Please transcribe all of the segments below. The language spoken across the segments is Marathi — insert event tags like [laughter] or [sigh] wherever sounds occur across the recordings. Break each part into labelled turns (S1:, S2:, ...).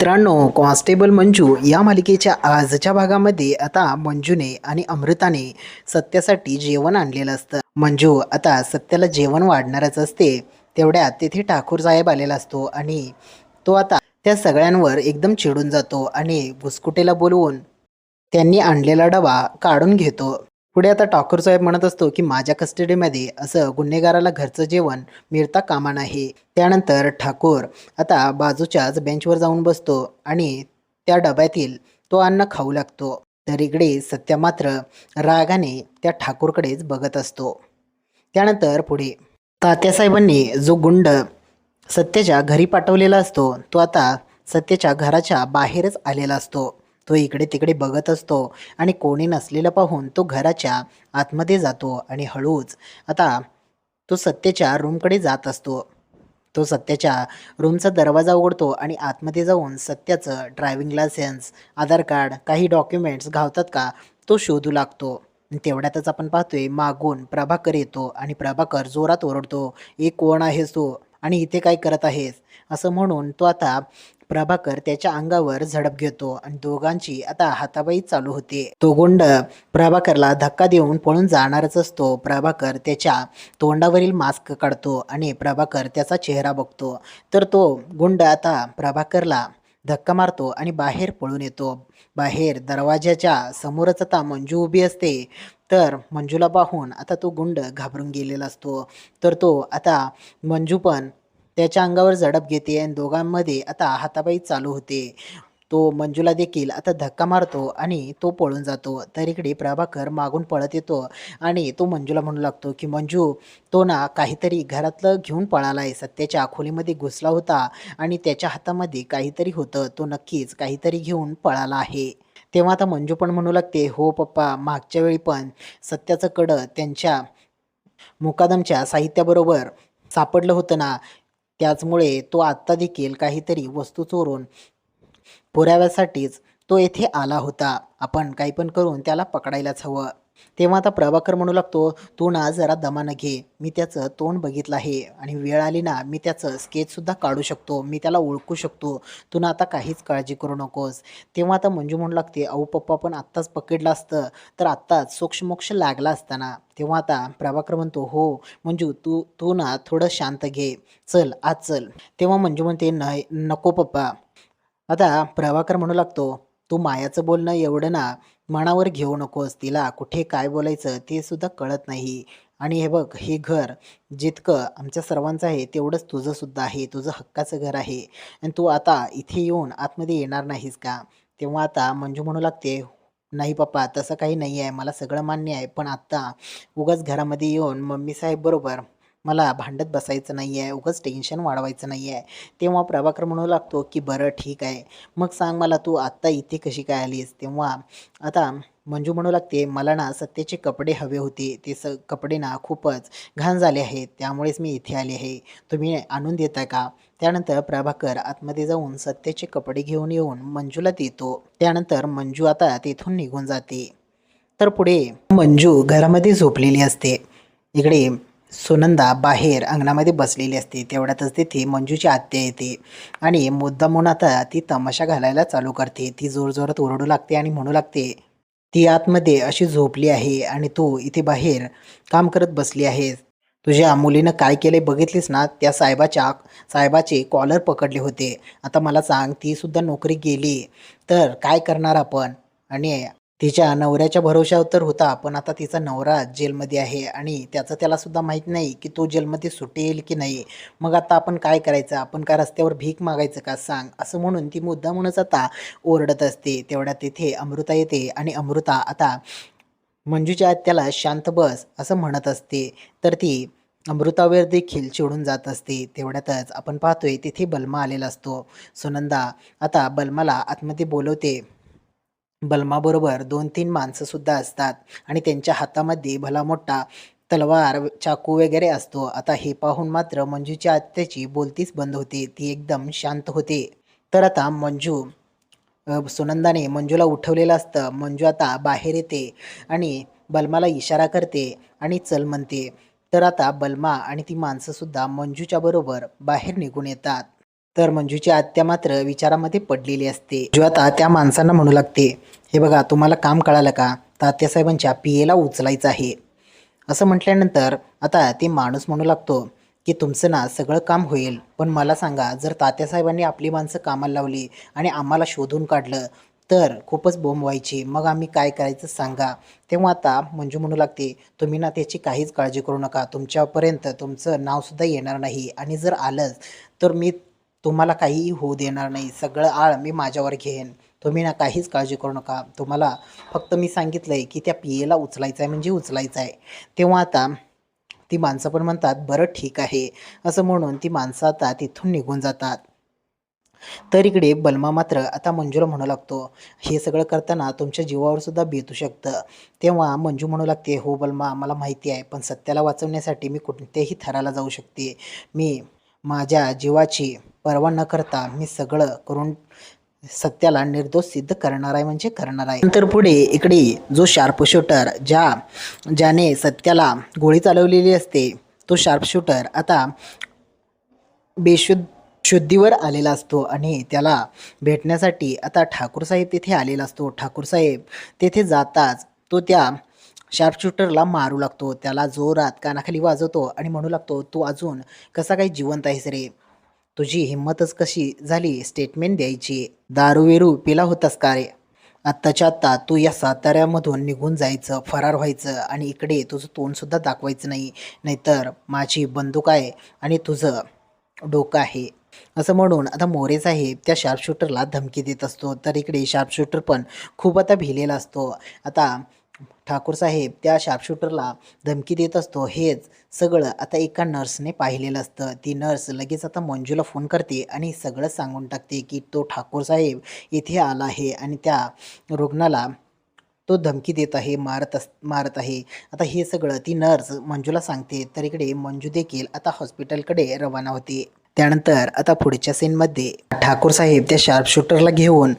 S1: मित्रांनो कॉन्स्टेबल मंजू या मालिकेच्या आजच्या भागामध्ये आता मंजूने आणि अमृताने सत्यासाठी जेवण आणलेलं असतं. मंजू आता सत्याला जेवण वाढणारच असते. तेवढ्यात तिथे ठाकूर साहेब आलेला असतो आणि तो आता त्या सगळ्यांवर एकदम चिडून जातो आणि भुसकुटेला बोलवून त्यांनी आणलेला डबा काढून घेतो. पुढे आता ठाकूर साहेब म्हणत असतो की माझ्या कस्टडीमध्ये असं गुन्हेगाराला घरचं जेवण मिळता कामा नाही. त्यानंतर ठाकूर आता बाजूच्याच बेंचवर जाऊन बसतो आणि त्या डब्यातील तो अन्न खाऊ लागतो. तर इकडे सत्या मात्र रागाने त्या ठाकूरकडेच बघत असतो. त्यानंतर पुढे तात्यासाहेबांनी जो गुंड सत्याच्या घरी पाठवलेला असतो तो आता सत्याच्या घराच्या बाहेरच आलेला असतो. तो इकडे तिकडे बघत असतो आणि कोणी नसलेलं पाहून तो घराच्या आतमध्ये जातो आणि हळूच आता तो सत्याच्या रूमकडे जात असतो. तो सत्याच्या रूमचा दरवाजा उघडतो आणि आतमध्ये जाऊन सत्याचं ड्रायव्हिंग लायसन्स आधार कार्ड काही डॉक्युमेंट्स घावतात का तो शोधू लागतो. तेवढ्यातच आपण पाहतोय मागून प्रभाकर येतो आणि प्रभाकर जोरात ओरडतो एक कोण आहेस तू? आणि इथे काय करत आहेस? असं म्हणून तो आता प्रभाकर त्याच्या अंगावर झडप घेतो आणि दोघांची आता हाताबाई चालू होते. तो गुंड प्रभाकरला धक्का देऊन पळून जाणारच असतो. प्रभाकर त्याच्या तोंडावरील मास्क काढतो आणि प्रभाकर त्याचा चेहरा बघतो. तर तो गुंड आता प्रभाकरला धक्का मारतो आणि बाहेर पळून येतो. बाहेर दरवाजाच्या समोरच आता मंजू उभी असते. तर मंजूला पाहून आता तो गुंड घाबरून गेलेला असतो. तर तो आता मंजू पण त्याच्या अंगावर झडप घेते आणि दोघांमध्ये आता हाताबाई चालू होते. तो मंजूला देखील आता धक्का मारतो आणि तो पळून जातो. तर इकडे प्रभाकर मागून पळत येतो आणि तो मंजूला म्हणू लागतो की मंजू तो ना काहीतरी घरातलं घेऊन पळाला आहे सत्याच्या खोलीमध्ये घुसला होता आणि त्याच्या हातामध्ये काहीतरी होतं. तो नक्कीच काहीतरी घेऊन पळाला आहे. तेव्हा आता मंजू पण म्हणू लागते हो पप्पा मागच्या वेळी पण सत्याचं कडं त्यांच्या मुकादमच्या साहित्याबरोबर सापडलं होतं ना. त्याचमुळे तो आत्ता देखील काहीतरी वस्तू चोरून पुराव्यासाठीच तो येथे आला होता. आपण काही पण करून त्याला पकडायलाच हवं. तेव्हा आता प्रभाकर म्हणू लागतो तू ना जरा दमानं घे. मी त्याचं तोंड बघितलं आहे आणि वेळ आली ना मी त्याचं स्केचसुद्धा काढू शकतो. मी त्याला ओळखू शकतो. तू ना आता काहीच काळजी करू नकोस. तेव्हा आता मंजू म्हणू लागते अहो पप्पा पण आत्ताच पकडलं असतं. तर आत्ताच सोक्षमोक्ष लागला असताना. तेव्हा आता प्रभाकर म्हणतो हो मंजू तू तू ना थोडं शांत घे. चल आज चल. तेव्हा मंजू म्हणते नाही नको पप्पा. आता प्रभाकर म्हणू लागतो तू मायाचं बोलणं एवढं ना मनावर घेऊ नकोस तिला. कुठे काय बोलायचं ते सुद्धा कळत नाही. आणि हे बघ हे घर जितकं आमच्या सर्वांचं आहे तेवढंच तुझंसुद्धा आहे. तुझं हक्काचं घर आहे. आणि तू आता इथे येऊन आतमध्ये येणार नाहीस का? तेव्हा आता मंजू म्हणू लागते नाही पप्पा तसं काही नाही आहे मला सगळं मान्य आहे. पण आत्ता उगाच घरामध्ये येऊन मम्मी साहेब बरोबर मला भांडत बसायचं नाही आहे उगाच टेन्शन वाढवायचं नाही आहे तेव्हा प्रभाकर म्हणू लागतो की बरं ठीक आहे. मग सांग मला तू आत्ता इथे कशी काय आलीस तेव्हा आता मंजू म्हणू लागते मला ना सत्याचे कपडे हवे होते. ते स कपडे ना खूपच घाण झाले आहेत. त्यामुळेच मी इथे आले आहे. तुम्ही आणून देता का? त्यानंतर प्रभाकर आतमध्ये जाऊन सत्याचे कपडे घेऊन येऊन मंजूला देतो. त्यानंतर मंजू आता तिथून निघून जाते. तर पुढे मंजू घरामध्ये झोपलेली असते. इकडे सुनंदा बाहेर अंगणामध्ये बसलेली असते. तेवढ्यातच तिथे मंजूची आत्या येते आणि मुद्दामून आता ती तमाशा घालायला चालू करते. ती जोरजोरात ओरडू लागते आणि म्हणू लागते ती आतमध्ये अशी झोपली आहे आणि तू इथे बाहेर काम करत बसली आहेस. तुझ्या मुलीनं काय केले बघितलीस ना? त्या साहेबाच्या साहेबाचे कॉलर पकडले होते. आता मला सांग ती सुद्धा नोकरी गेली. तर काय करणार आपण? आणि तिच्या नवऱ्याच्या भरोशावर तर होता पण आता तिचा नवरा जेलमध्ये आहे आणि त्याचं त्याला सुद्धा माहीत नाही की तो जेलमध्ये सुटेल की नाही. मग आता आपण काय करायचं? आपण काय रस्त्यावर भीक मागायचं का सांग? असं म्हणून ती मुद्दामूनच आता ओरडत असते. तेवढ्या तिथे अमृता येते आणि अमृता आता मंजूच्या त्याला शांत बस असं म्हणत असते. तर ती अमृतावर देखील चिडून जात असते. तेवढ्यातच आपण पाहतोय तिथे बल्मा आलेला असतो. सुनंदा आता बलमाला आतमध्ये बोलवते बलमाबरोबर दोन तीन माणसंसुद्धा असतात आणि त्यांच्या हातामध्ये भला मोठा तलवार चाकू वगैरे असतो. आता हे पाहून मात्र मंजूच्या आत्याची बोलतीच बंद होते. ती एकदम शांत होते. तर आता मंजू सुनंदाने मंजूला उठवलेलं असतं. मंजू आता बाहेर येते आणि बलमाला इशारा करते आणि चल म्हणते. तर आता बलमा आणि ती माणसंसुद्धा मंजूच्या बरोबर बाहेर निघून येतात. तर मंजूची आत्या मात्र विचारामध्ये पडलेली असते. जो आता त्या माणसांना म्हणू लागते हे बघा तुम्हाला काम कळालं का? तात्यासाहेबांच्या एला उचलायचं आहे. असं म्हटल्यानंतर आता ते माणूस म्हणू लागतो की तुमचं ना सगळं काम होईल पण मला सांगा जर तात्यासाहेबांनी आपली माणसं कामाला लावली आणि आम्हाला शोधून काढलं तर खूपच बोंब व्हायची. मग आम्ही काय करायचं सांगा? तेव्हा आता मंजू म्हणू लागते तुम्ही ना त्याची काहीच काळजी करू नका. तुमच्यापर्यंत तुमचं नावसुद्धा येणार नाही. आणि जर आलंच तर मी तुम्हाला काहीही होऊ देणार नाही. सगळं आळ मी माझ्यावर घेईन. तुम्ही ना काहीच काळजी करू नका. तुम्हाला फक्त मी सांगितलं आहे की त्या पियेला उचलायचं आहे म्हणजे उचलायचं आहे तेव्हा आता ती माणसं पण म्हणतात बरं ठीक आहे. असं म्हणून ती माणसं आता तिथून निघून जातात. तर इकडे बलमा मात्र आता मंजूला म्हणू लागतो हे सगळं करताना तुमच्या जीवावर सुद्धा बेतू शकतं. तेव्हा मंजू म्हणू लागते हो बलमा मला माहिती आहे पण सत्याला वाचवण्यासाठी मी कोणत्याही थराला जाऊ शकते. मी माझ्या जीवाची पर्वा न करता मी सगळं करून सत्याला निर्दोष सिद्ध करणार आहे म्हणजे करणार आहे. नंतर पुढे इकडे जो शार्प शूटर ज्या ज्याने सत्याला गोळी चालवलेली असते तो शार्प शूटर आता बेशुद्ध शुद्धीवर आलेला असतो आणि त्याला भेटण्यासाठी आता ठाकूर साहेब तिथे आलेला असतो. ठाकूर साहेब तेथे जाताच तो त्या शार्पशूटरला मारू लागतो. त्याला जोरात कानाखाली वाजवतो आणि म्हणू लागतो तू अजून कसा काही जिवंत आहेस रे? तुझी हिंमतच कशी झाली? स्टेटमेंट द्यायची. दारू वेरू पिला होतास का रे? आत्ताच्या आत्ता तू या साताऱ्यामधून निघून जायचं फरार व्हायचं आणि इकडे तुझं तोंडसुद्धा दाखवायचं नाही. नाहीतर माझी बंदूक आहे आणि तुझं डोकं आहे. असं म्हणून आता मोरे साहेब त्या शार्पशूटरला धमकी देत असतो. तर इकडे शार्पशूटर पण खूप आता भिलेला असतो. आता ठाकूर साहेब त्या शार्पशूटरला धमकी देत असतो हेच सगळं आता एका नर्सने पाहिलेलं असतं. ती नर्स लगेच आता मंजूला फोन करते आणि सगळं सांगून टाकते की तो ठाकूर साहेब इथे आला आहे आणि त्या रुग्णाला तो धमकी देत आहे मारत अस मारत आहे. आता हे सगळं ती नर्स मंजूला सांगते तर इकडे मंजू देखील आता हॉस्पिटलकडे रवाना होते. त्यानंतर आता पुढच्या सीनमध्ये ठाकूर साहेब त्या शार्पशूटरला घेऊन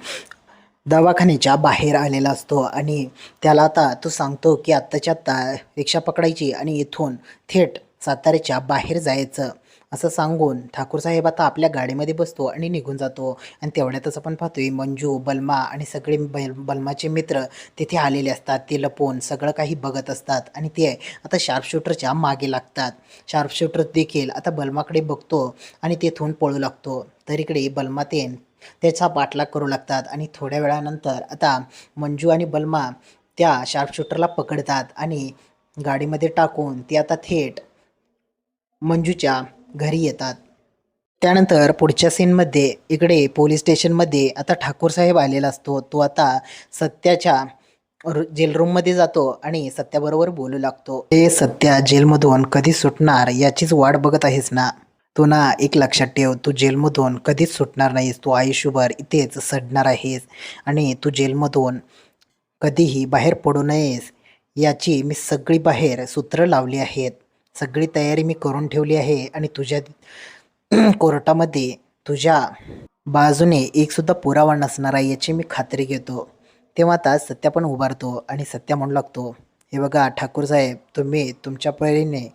S1: दवाखान्याच्या बाहेर आलेला असतो आणि त्याला आता तो सांगतो की आत्ताच्या आत्ता रिक्षा पकडायची आणि इथून थेट साताऱ्याच्या बाहेर जायचं. असं सांगून ठाकूरसाहेब आता आपल्या गाडीमध्ये बसतो आणि निघून जातो. आणि तेवढ्यातच आपण पाहतोय मंजू बलमा आणि सगळे बल बलमाचे मित्र तिथे आलेले असतात. ते लपवून सगळं काही बघत असतात आणि ते आता शार्प शूटरच्या मागे लागतात. शार्प शूटर देखील आता बलमाकडे बघतो आणि तेथून पळू लागतो. तर इकडे बलमा ते त्याचा पाठलाग करू लागतात आणि थोड्या वेळानंतर आता मंजू आणि बलमा त्या शार्पशूटरला पकडतात आणि गाडीमध्ये टाकून ते आता थेट मंजूच्या घरी येतात. त्यानंतर पुढच्या सीनमध्ये इकडे पोलीस स्टेशनमध्ये आता ठाकूर साहेब आलेला असतो. तो आता सत्याच्या रु- जेल रूममध्ये जातो आणि सत्याबरोबर बोलू लागतो. हे सत्या जेलमधून कधी सुटणार याचीच वाट बघत आहेस ना? तू ना एक लक्षात ठेव तू जेलमधून कधीच सुटणार नाहीस तू आयुष्यभर इथेच सडणार आहेस आणि तू जेलमधून कधीही बाहेर पडू नयेस याची मी सगळी बाहेर सूत्र लावली आहेत. सगळी तयारी मी करून ठेवली आहे आणि तुझ्या [clears throat] कोर्टामध्ये तुझ्या बाजूने एकसुद्धा पुरावा नसणार आहे याची मी खात्री घेतो. तेव्हा आता सत्या पण उभारतो आणि सत्या म्हणू लागतो हे बघा ठाकूर साहेब तुम्ही तुमच्या परीने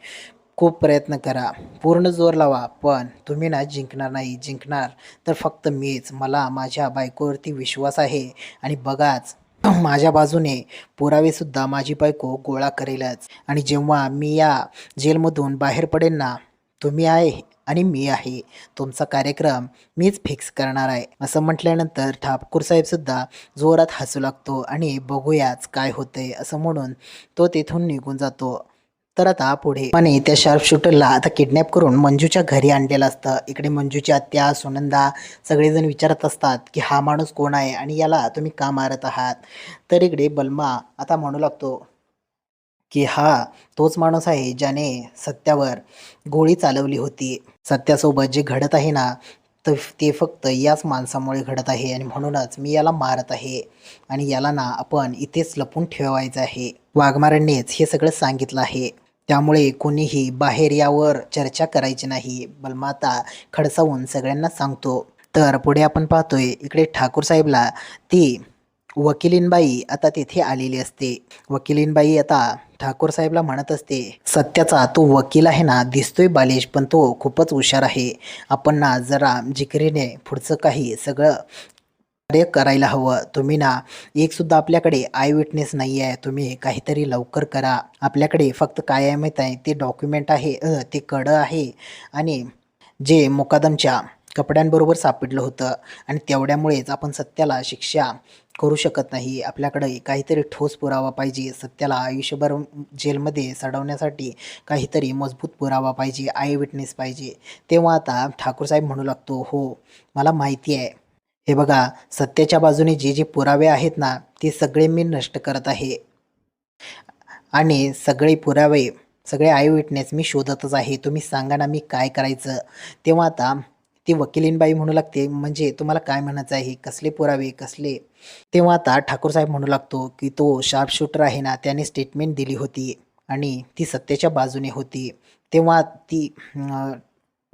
S1: खूप प्रयत्न करा. पूर्ण जोर लावा पण तुम्ही ना जिंकणार नाही. जिंकणार तर फक्त मीच. मला माझ्या बायकोवरती विश्वास आहे. आणि बघाच माझ्या बाजूने पुरावेसुद्धा माझी बायको गोळा करेलच. आणि जेव्हा मी या जेलमधून बाहेर पडेन ना तुम्ही आहे आणि मी आहे. तुमचा कार्यक्रम मीच फिक्स करणार आहे. असं म्हटल्यानंतर ठाकूर साहेबसुद्धा जोरात हसू लागतो आणि बघूयाच काय होतंय असं म्हणून तो तिथून निघून जातो. तर आता पुढे. आणि त्या शार्प शूटरला आता किडनॅप करून मंजूच्या घरी आणलेलं असतं. इकडे मंजूची आत्या सुनंदा सगळेजण विचारत असतात की हा माणूस कोण आहे आणि याला तुम्ही का मारत आहात? तर इकडे बलमा आता म्हणू लागतो की हा तोच माणूस आहे ज्याने सत्यावर गोळी चालवली होती. सत्यासोबत जे घडत आहे ना तर ते फक्त याच माणसामुळे घडत आहे आणि म्हणूनच मी याला मारत आहे आणि याला ना आपण इथेच लपून ठेवायचं आहे. वाघमारांनीच हे सगळं सांगितलं आहे. त्यामुळे कोणीही बाहेर यावर चर्चा करायची नाही बलमाता खडसावून सगळ्यांना सांगतो. तर पुढे आपण पाहतोय इकडे ठाकूर साहेबला ती वकिलीनबाई आता तेथे आलेली असते. वकिलीनबाई आता ठाकूर साहेबला म्हणत असते सत्याचा तो वकील आहे ना दिसतोय बालिश पण तो खूपच हुशार आहे. आपण ना जरा जिकरीने पुढचं काही सगळं कार्य करायला हवं. तुम्ही ना एक सुद्धा आपल्याकडे आय विटनेस नाही आहे तुम्ही काहीतरी लवकर करा. आपल्याकडे फक्त काय आहे. माहीत आहे ते डॉक्युमेंट आहे. ते कडं आहे. आणि जे मुकादमच्या कपड्यांबरोबर सापडलं होतं. आणि तेवढ्यामुळेच आपण सत्याला शिक्षा करू शकत नाही. आपल्याकडे काहीतरी ठोस पुरावा पाहिजे. सत्याला आयुष्यभर जेलमध्ये सडवण्यासाठी काहीतरी मजबूत पुरावा पाहिजे. आय विटनेस पाहिजे. तेव्हा आता ठाकूरसाहेब म्हणू लागतो हो मला माहिती आहे. हे बघा सत्याच्या बाजूने जे जे पुरावे आहेत ना ते सगळे मी नष्ट करत आहे. आणि सगळे पुरावे सगळे आय विटनेस मी शोधतच आहे. तुम्ही सांगा ना मी काय करायचं? तेव्हा आता ती वकिलीनबाई म्हणू लागते म्हणजे तुम्हाला काय म्हणायचं आहे? कसले पुरावे कसले? तेव्हा आता ठाकूर साहेब म्हणू लागतो की तो शार्प शूटर आहे ना त्याने स्टेटमेंट दिली होती आणि ती सत्तेच्या बाजूने होती. तेव्हा ती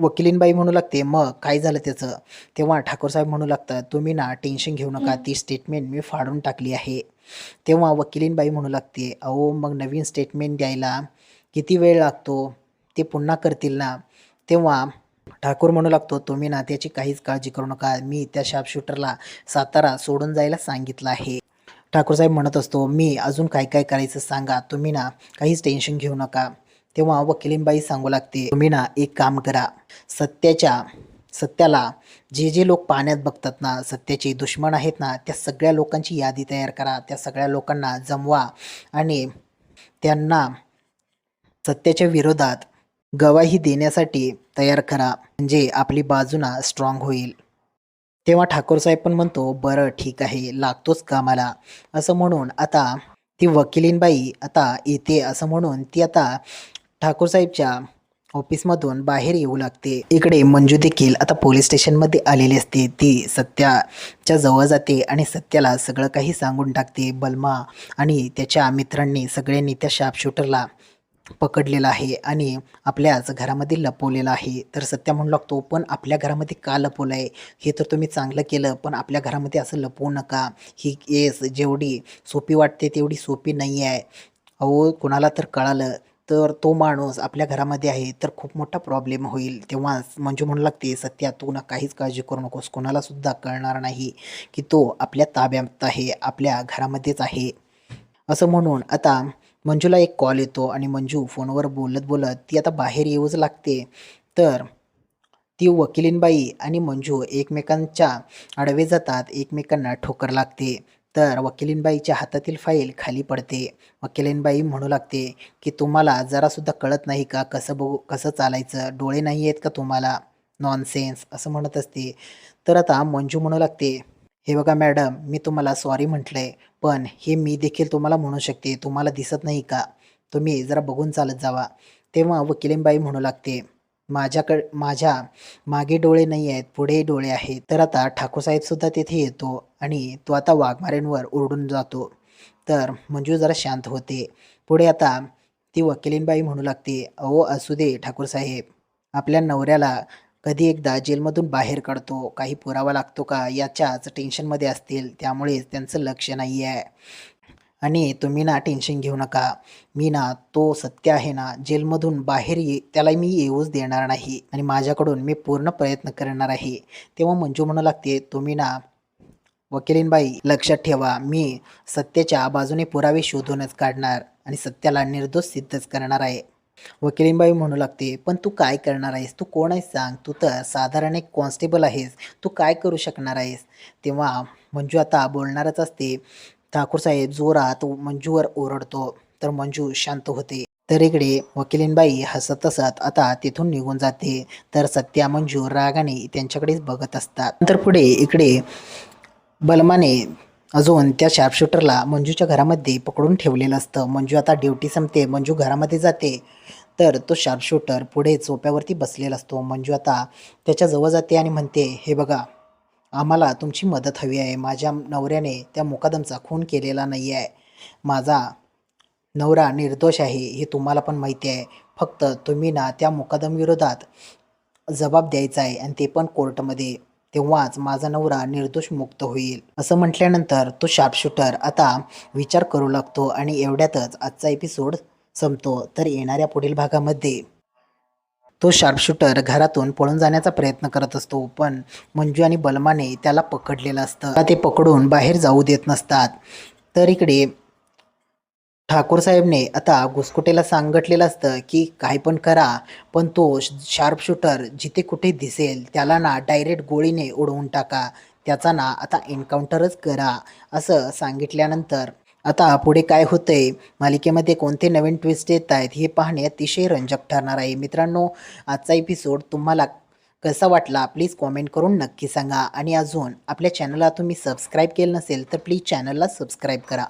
S1: वकिलीनबाई म्हणू लागते मग काय झालं त्याचं? तेव्हा ठाकूरसाहेब म्हणू लागतात तुम्ही ना टेन्शन घेऊ नका ती स्टेटमेंट मी फाडून टाकली आहे. तेव्हा वकिलीनबाई म्हणू लागते अहो मग नवीन स्टेटमेंट द्यायला किती वेळ लागतो? ते पुन्हा करतील ना? तेव्हा ठाकूर म्हणू लागतो तुम्ही ना त्याची काहीच काळजी करू नका मी त्या शार्पशूटरला सातारा सोडून जायला सांगितलं आहे. ठाकूरसाहेब म्हणत असतो मी अजून काय काय करायचं सांगा तुम्ही ना काहीच टेन्शन घेऊ नका. तेव्हा वकिलींबाई सांगू लागते तुम्ही ना एक काम करा. सत्याच्या सत्याला जे जे लोक पाण्यात बघतात ना सत्याचे दुश्मन आहेत ना त्या सगळ्या लोकांची यादी तयार करा. त्या सगळ्या लोकांना जमवा आणि त्यांना सत्याच्या विरोधात गवाही देण्यासाठी तयार करा. म्हणजे आपली बाजूना स्ट्रॉंग होईल. तेव्हा ठाकूर साहेब पण म्हणतो बरं ठीक आहे लागतोच कामाला. असं म्हणून आता ती वकिलीनबाई आता येते असं म्हणून ती आता ठाकूर साहेबच्या ऑफिसमधून बाहेर येऊ लागते. इकडे मंजू देखील आता पोलीस स्टेशनमध्ये आलेली असते. ती सत्याच्या जवळ जाते आणि सत्याला सगळं काही सांगून टाकते. बलमा आणि त्याच्या मित्रांनी सगळ्यांनी त्या शार्पशूटरला पकडलेला आहे आणि आपल्याच घरामध्ये लपवलेला आहे. तर सत्या म्हणू लागतो पण आपल्या घरामध्ये का लपवलं आहे हे तर तुम्ही चांगलं केलं पण आपल्या घरामध्ये असं लपवू नका. ही केस जेवढी सोपी वाटते तेवढी सोपी नाही आहे अहो कुणाला तर कळालं. तर तो माणूस आपल्या घरामध्ये आहे तर खूप मोठा प्रॉब्लेम होईल. तेव्हा मंजू म्हणू लागते सत्या तू ना काहीच काळजी करू नकोस. कोणालासुद्धा कळणार नाही की तो आपल्या ताब्यात आहे आपल्या घरामध्येच आहे. असं म्हणून आता मंजूला एक कॉल येतो आणि मंजू फोनवर बोलत बोलत ती आता बाहेर येऊच लागते. तर ती वकिलीनबाई आणि मंजू एकमेकांच्या आडवे जातात एकमेकांना ठोकर लागते. तर वकिलीनबाईच्या हातातील फाईल खाली पडते. वकिलीनबाई म्हणू लागते की तुम्हाला जरासुद्धा कळत नाही का कसं बघू कसं चालायचं? डोळे नाही आहेत का तुम्हाला? नॉनसेन्स असं म्हणत असते. तर आता मंजू म्हणू लागते हे बघा मॅडम मी तुम्हाला सॉरी म्हटलं आहे पण हे मी देखील तुम्हाला म्हणू शकते. तुम्हाला दिसत नाही का? तुम्ही जरा बघून चालत जावा. तेव्हा वकिलीनबाई म्हणू लागते माझ्याकड माझ्या मागे डोळे नाही आहेत पुढे डोळे आहेत. तर आता ठाकूरसाहेबसुद्धा तिथे येतो आणि तो आता वाघमाऱ्यांवर ओरडून जातो. तर मंजू जरा शांत होते. पुढे आता ती वकिलीनबाई म्हणू लागते अहो असू दे ठाकूरसाहेब. आपल्या नवऱ्याला कधी एकदा जेलमधून बाहेर काढतो. काही पुरावा लागतो का? याच्याच टेन्शनमध्ये असतील. त्यामुळेच त्यांचं लक्ष नाही आहे आणि तुम्ही ना टेन्शन घेऊ नका. मी ना तो सत्य आहे ना जेलमधून बाहेर ये त्याला मी येऊच देणार नाही. आणि माझ्याकडून मी पूर्ण प्रयत्न करणार आहे. तेव्हा मंजू म्हणू लागते तुम्ही ना वकिलीनबाई लक्षात ठेवा. मी सत्याच्या बाजूने पुरावे शोधूनच काढणार आणि सत्याला निर्दोष सिद्धच करणार आहे. वकिलीनबाई म्हणू लागते पण तू काय करणार आहेस? तू कोण आहेस सांग? तू तर साधारण एक कॉन्स्टेबल आहेस. तू काय करू शकणार आहेस? तेव्हा मंजू आता बोलणारच असते ठाकूरसाहेब जोरात मंजूवर ओरडतो तर मंजू शांत होते. तर इकडे वकिलीनबाई हसत हसत आता तिथून निघून जाते. तर सत्या मंजू रागाने त्यांच्याकडेच बघत असतात. तर पुढे इकडे बलमाने अजून त्या शार्पशूटरला मंजूच्या घरामध्ये पकडून ठेवलेलं असतं. मंजू आता ड्युटी संपते. मंजू घरामध्ये जाते. तर तो शार्पशूटर पुढे चोप्यावरती बसलेला असतो. मंजू आता त्याच्याजवळ जाते आणि म्हणते हे बघा आम्हाला तुमची मदत हवी आहे. माझ्या नवऱ्याने त्या मुकादमचा खून केलेला नाही आहे माझा नवरा निर्दोष आहे हे तुम्हाला पण माहिती आहे. फक्त तुम्ही ना त्या मुकादमविरोधात जबाब द्यायचा आहे आणि ते पण कोर्टमध्ये. तेव्हाच माझा नवरा निर्दोष मुक्त होईल. असं म्हटल्यानंतर तो शार्पशूटर आता विचार करू लागतो आणि एवढ्यातच आजचा एपिसोड संपतो. तर येणाऱ्या पुढील भागामध्ये तो शार्पशूटर घरातून पळून जाण्याचा प्रयत्न करत असतो पण मंजू आणि बलमाने त्याला पकडलेलं असतं. ते पकडून बाहेर जाऊ देत नसतात. तर इकडे ठाकूर साहेबने आता घुसकुटेला सांगितलेलं असतं की काही पण करा पण तो शार्पशूटर जिथे कुठे दिसेल त्याला ना डायरेक्ट गोळीने उडवून टाका. त्याचा ना आता एन्काउंटरच करा. असं सांगितल्यानंतर आता पुढे काय होतंय? मालिकेमध्ये कोणते नवीन ट्विस्ट येत आहेत? हे पाहणे अतिशय रंजक ठरणार आहे. मित्रांनो आजचा एपिसोड तुम्हाला कसा वाटला? प्लीज कॉमेंट करून नक्की सांगा. आणि अजून आपल्या चॅनलला तुम्ही सबस्क्राईब केलं नसेल तर प्लीज चॅनलला सबस्क्राईब करा.